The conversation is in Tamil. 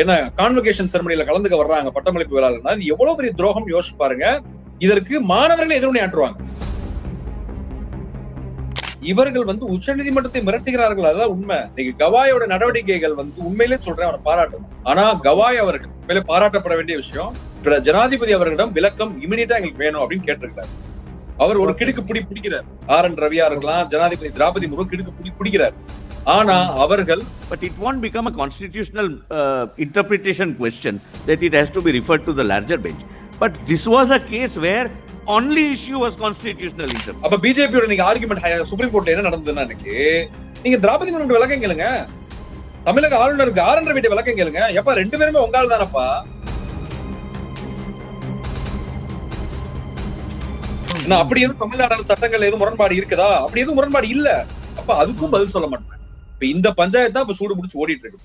என்ன கான்வகேஷன் செரமனியில கலந்துக்க வர்றாங்க பட்டமளிப்பு விழாலன்னா இது எவ்வளவு பெரிய துரோகம் யோசிச்சு பாருங்க. இதற்கு மாணவர்கள் எதிர்வினை ஆற்றுவாங்க. இவர்கள் வந்து உச்சநீதிமன்றத்தை மிரட்டுகிறார்கள். அதான் உண்மை. இன்னைக்கு கவாயோட நடவடிக்கைகள் வந்து உண்மையிலே சொல்றேன் அவரை பாராட்டணும். ஆனா கவாய் அவர்கள் உண்மையிலே பாராட்டப்பட வேண்டிய விஷயம் ஜனாதிபதி அவர்களிடம் விளக்கம் இமிடியட்டா எங்களுக்கு வேணும் அப்படின்னு கேட்டிருக்காரு அவர் ஒரு கிடுக்கு பிடி பிடிக்கிறார். ஆர் என் ரவியா இருக்கலாம் ஜனாதிபதி திரௌபதி முர்மு கிடுக்கு பிடி பிடிக்கிறார். ஆனா அவர்கள் But it won't become a constitutional uh, interpretation question that it has to be referred to the larger bench. But this was a case where only issue was constitutional interpretation. அப்ப பிஜேபியோட நீங்க ஆர்குமெண்ட் சுப்ரீம் கோர்ட்ல என்ன நடந்ததுன்னா இன்னைக்கு நீங்க திரௌபதி முர்மு விளக்கம் கேளுங்க. தமிழக ஆளுநருக்கு ஆர் என் ரவிட்ட விளக்கம் கேளுங்க. எப்ப ரெண்டு பேருமே உங்க ஆள் தானப்பா? அப்படி எதுவும் தமிழ்நாடு சட்டங்கள் எதுவும் முரண்பாடு இருக்குதா? அப்படி எதுவும் முரண்பாடு இல்ல. அப்ப அதுக்கும் பதில் சொல்ல மாட்டேன். இப்ப இந்த பஞ்சாயத்து தான் இப்ப சூடு முடிச்சு ஓடிட்டு இருக்கு.